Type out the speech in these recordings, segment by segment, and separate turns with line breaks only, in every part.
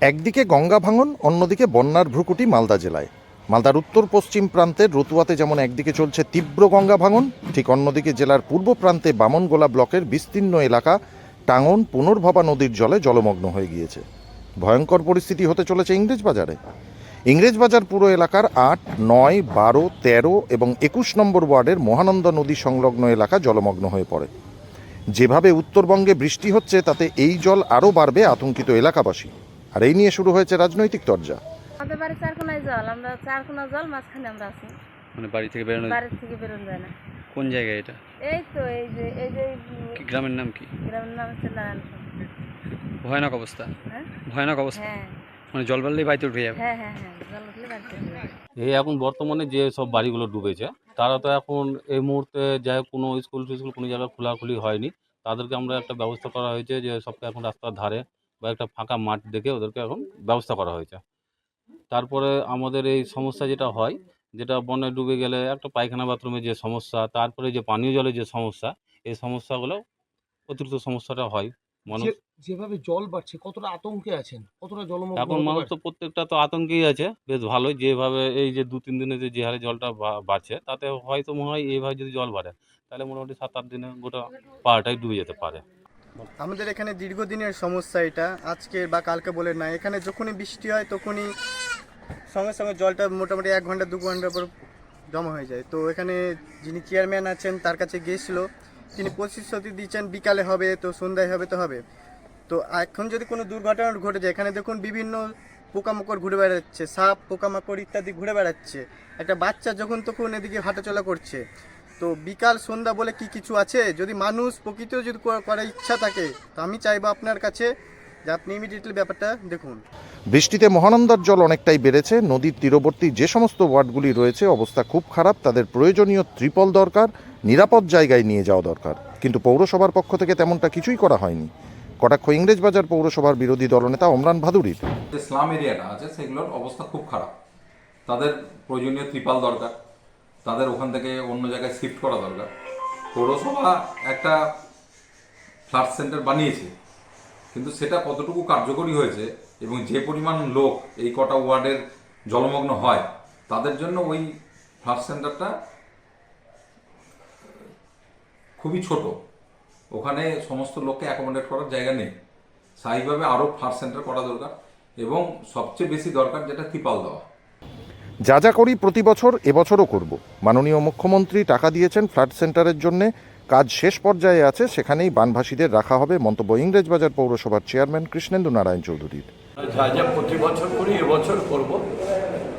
একদিকে গঙ্গা ভাঙন, অন্যদিকে বন্যার ভ্রুকুটি মালদা জেলায়। মালদার উত্তর পশ্চিম প্রান্তের রতুয়াতে যেমন একদিকে চলছে তীব্র গঙ্গা ভাঙন, ঠিক অন্যদিকে জেলার পূর্ব প্রান্তে বামনগোলা ব্লকের বিস্তীর্ণ এলাকা টাঙ্গন পুনর্ভবা নদীর জলে জলমগ্ন হয়ে গিয়েছে। ভয়ঙ্কর পরিস্থিতি হতে চলেছে ইংরেজ বাজারে। ইংরেজ বাজার পুরো এলাকার আট, নয়, বারো, তেরো এবং একুশ নম্বর ওয়ার্ডের মহানন্দা নদী সংলগ্ন এলাকা জলমগ্ন হয়ে পড়ে। যেভাবে উত্তরবঙ্গে বৃষ্টি হচ্ছে, তাতে এই জল আরও বাড়বে আতঙ্কিত এলাকাবাসী। আর এই নিয়ে শুরু হয়েছে রাজনৈতিক তরজা।
আমাদের বাড়ি চারকোনায় জল আমরা চারকোনা জল মাঝখানে আমরা আছি।
মানে বাড়ি থেকে বেরোনো
থেকে বেরোন যায় না।
কোন জায়গায় এটা?
এই তো এই যে এই যে
গ্রামের নাম কি?
গ্রামের নাম হচ্ছে নারায়ণপুর।
ভয়ানক অবস্থা।
হ্যাঁ?
ভয়ানক অবস্থা।
হ্যাঁ।
মানে জল বাড়লেই বাড়িতে উঠে যাবে।
হ্যাঁ হ্যাঁ হ্যাঁ জল উঠলে বাড়িতে
এই এখন বর্তমানে যে সব বাড়িগুলো ডুবেছে তারা তো এখন এই মুহূর্তে যাই হোক কোনো স্কুল টিস্কুল কোনো জায়গায় খোলাখুলি হয়নি। তাদেরকে আমরা একটা ব্যবস্থা করা হয়েছে যে সবকে এখন রাস্তার ধারে বা একটা ফাঁকা মাঠ দেখে ওদেরকে এখন ব্যবস্থা করা হয়েছে। তারপরে আমাদের এই সমস্যা যেটা হয় যেটা বন্যায় ডুবে গেলে একটা পায়খানা বাথরুমের যে সমস্যা তারপরে যে পানীয় জলের যে সমস্যা এই সমস্যাগুলো অতিরিক্ত সমস্যাটা হয়। মানুষ
যেভাবে জল বাড়ছে কতটা আতঙ্কে আছেন? কতটা জলমগ্ন
এখন মানুষ তো প্রত্যেকটা তো আতঙ্কেই আছে বেশ ভালোই। যেভাবে এই যে দু তিন দিনে যে যে হারে জলটা বাড়ছে তাতে হয়তো মনে হয় এইভাবে যদি জল বাড়ে তাহলে মোটামুটি সাত আট দিনে গোটা পাহাড়টাই ডুবে যেতে পারে।
আমাদের এখানে দীর্ঘদিনের সমস্যা এটা। আজকে বা কালকে বলে না এখানে যখনই বৃষ্টি হয়, তখনই সঙ্গে সঙ্গে জলটা মোটামুটি এক ঘণ্টা, দু ঘণ্টা পর জমা হয়ে যায়। তো এখানে যিনি চেয়ারম্যান আছেন, তার কাছে গিয়েছিল তিনি প্রতিশ্রুতি দিচ্ছেন, বিকালে হবে, তো সন্ধ্যায় হবে, তো হবে। তো এখন যদি কোনো দুর্ঘটনা ঘটে যায়, এখানে দেখুন বিভিন্ন পোকামাকড় ঘুরে বেড়াচ্ছে, সাপ, পোকামাকড় ইত্যাদি ঘুরে বেড়াচ্ছে। একটা বাচ্চা যখন তখন এদিকে হাঁটাচলা করছে। তো বিকাল সন্ধ্যা বলে কি কিছু আছে? যদি মানুষ প্রকৃত যদি করার ইচ্ছা থাকে তো আমি চাইব আপনার কাছে যে আপনি ইমিডিয়েটলি ব্যাপারটা দেখুন।
বৃষ্টিতে মহানন্দার জল অনেকটাই বেড়েছে নদীর তীরবর্তী যে সমস্ত ওয়ার্ডগুলি রয়েছে অবস্থা খুব খারাপ তাদের প্রয়োজনীয় ত্রিপল দরকার নিরাপদ জায়গায় নিয়ে যাওয়া দরকার। কিন্তু পৌরসভার পক্ষ থেকে তেমনটা কিছুই করা হয়নি। কটাক্ষ ইংরেজবাজার পৌরসভার বিরোধী দলনেতা অমরান ভাদুরীর।
যে স্লাম এরিয়াটা আছে সেগুলোর অবস্থা খুব খারাপ। তাদের প্রয়োজনীয় ত্রিপাল দরকার। তাদের ওখান থেকে অন্য জায়গায় শিফট করা দরকার। পৌরসভা একটা ফ্লাড সেন্টার বানিয়েছে, কিন্তু সেটা কতটুকু কার্যকরী হয়েছে এবং যে পরিমাণ লোক এই কটা ওয়ার্ডের জলমগ্ন হয়, তাদের জন্য ওই ফ্লাড সেন্টারটা খুবই ছোট। ওখানে সমস্ত লোককে অ্যাকোমোডেট করার জায়গা নেই। স্বাভাবিকভাবে আরও ফ্লাড সেন্টার করা দরকার এবং সবচেয়ে বেশি দরকার যেটা ত্রিপাল দেওয়া।
যা যা করি প্রতি বছর এবছরও করব। মাননীয় মুখ্যমন্ত্রী টাকা দিয়েছেন ফ্ল্যাট সেন্টারের জন্য। কাজ শেষ পর্যায়ে আছে, সেখানেই বানভাসীদের রাখা হবে মন্তব্য ইংরেজবাজার পৌরসভার চেয়ারম্যান কৃষ্ণেন্দু নারায়ণ চৌধুরীর।
যা যা প্রতি বছর করি এবছর করব।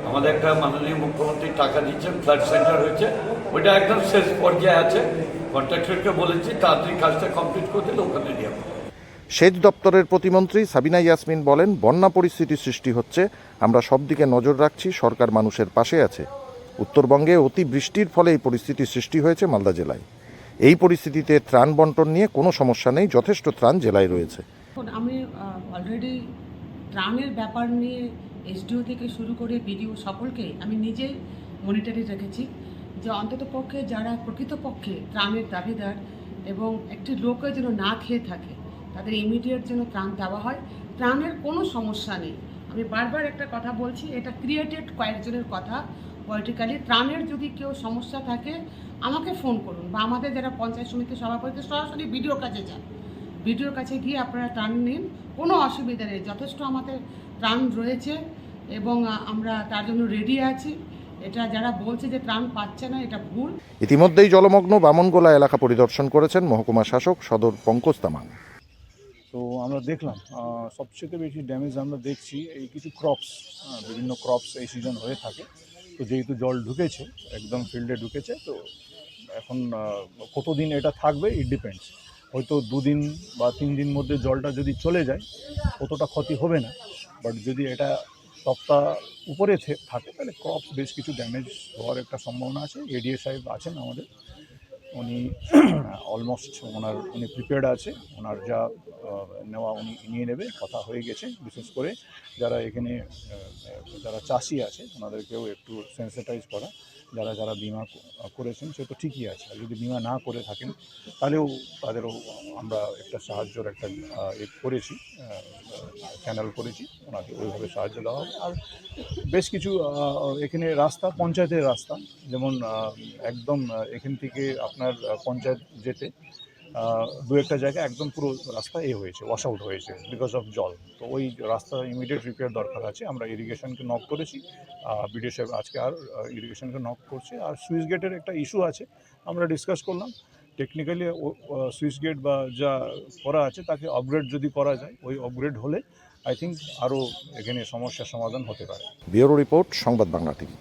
আমাদের একটা মাননীয় মুখ্যমন্ত্রী টাকা দিচ্ছেন ফ্ল্যাট সেন্টার হয়েছে। ওইটা একদম শেষ পর্যায়ে আছে। কন্ট্রাক্টরকে বলেছি, তাড়াতাড়ি কাজটা কমপ্লিট করে দিলে ওখানে নিয়ে।
সেচ দপ্তরের প্রতিমন্ত্রী সাবিনা ইয়াসমিন বলেন, বন্যা পরিস্থিতি সৃষ্টি হচ্ছে, আমরা সব দিকে নজর রাখছি, সরকার মানুষের পাশে আছে। উত্তরবঙ্গে অতি বৃষ্টির ফলে এই পরিস্থিতি সৃষ্টি হয়েছে মালদা জেলায়। এই পরিস্থিতিতে ত্রাণ বন্টন নিয়ে কোনো সমস্যা নেই, যথেষ্ট ত্রাণ জেলায় রয়েছে।
আমি অলরেডি ত্রাণের ব্যাপার নিয়ে এসডিও থেকে শুরু করে বিডিও সকলকে আমি নিজেই মনিটরি রেখেছি যে অন্তত পক্ষে যারা প্রকৃতপক্ষে ত্রাণের দাবিদার এবং একটি লোকে যেন না খেয়ে থাকে তাদের ইমিডিয়েট যেন ত্রাণ দেওয়া হয়। ত্রাণের কোনো সমস্যা নেই। আমি বারবার একটা কথা বলছি, এটা ক্রিয়েটেড কয়েকজনের কথা পলিটিক্যালি ত্রাণের যদি কেউ সমস্যা থাকে, আমাকে ফোন করুন বা আমাদের যারা পঞ্চায়েত সমিতির সভাপতি, সরাসরি ভিডিওর কাছে যান। ভিডিওর কাছে গিয়ে আপনারা ত্রাণ নিন, কোনো অসুবিধা নেই। যথেষ্ট আমাদের ত্রাণ রয়েছে এবং আমরা তার জন্য রেডি আছি। এটা যারা বলছে যে ত্রাণ পাচ্ছে না, এটা ভুল।
ইতিমধ্যেই জলমগ্ন বামনগোলা এলাকা পরিদর্শন করেছেন মহকুমা শাসক সদর পঙ্কজ তামাং।
আমরা দেখলাম সবচেয়ে বেশি ড্যামেজ আমরা দেখছি এই কিছু ক্রপস বিভিন্ন ক্রপস এই সিজন হয়ে থাকে। তো যেহেতু জল ঢুকেছে, একদম ফিল্ডে ঢুকেছে, তো এখন কতদিন এটা থাকবে ইট ডিপেন্ডস হয়তো দুদিন বা তিন দিন মধ্যে জলটা যদি চলে যায়, অতটা ক্ষতি হবে না। বাট যদি এটা সপ্তাহ উপরে থাকে, তাহলে ক্রপস বেশ কিছু ড্যামেজ হওয়ার একটা সম্ভাবনা আছে। এডিএ সাহেব আছেন আমাদের। উনি অলমোস্ট ওনার, উনি প্রিপেয়ার্ড আছে। ওনার যা নেওয়া উনি নিয়ে নেবে, কথা হয়ে গেছে। বিশেষ করে যারা এখানে যারা চাষি আছে, ওনাদেরকেও একটু সেন্সিটাইজ করা। যারা যারা বিমা করেছেন, সে তো ঠিকই আছে। আর যদি বিমা না করে থাকেন, তাহলেও তাদেরও আমরা একটা সাহায্যর একটা এ করেছি চ্যানেল করেছি, ওনাকে ওইভাবে সাহায্য দেওয়া হবে। আর বেশ কিছু এখানে রাস্তা, পঞ্চায়েতের রাস্তা, যেমন একদম এখান থেকে আপনার পঞ্চায়েত যেতে দু একটা জায়গায় একদম পুরো রাস্তা এ হয়েছে ওয়াশ আউট হয়েছে বিকজ অফ জল। তো ওই রাস্তা ইমিডিয়েট রিপেয়ার দরকার আছে, আমরা ইরিগেশনকে নক করেছি বিডিও সাহেব আজকে আর ইরিগেশনকে নক করছে। আর সুইচ গেটের একটা ইস্যু আছে, আমরা ডিসকাস করলাম। টেকনিক্যালি সুইচ গেট বা যা করা আছে, তাকে আপগ্রেড যদি করা যায়, ওই আপগ্রেড হলে আই থিঙ্ক আরও এখানে সমস্যার সমাধান হতে পারে।
ব্যুরো রিপোর্ট, সংবাদ বাংলা টিভি।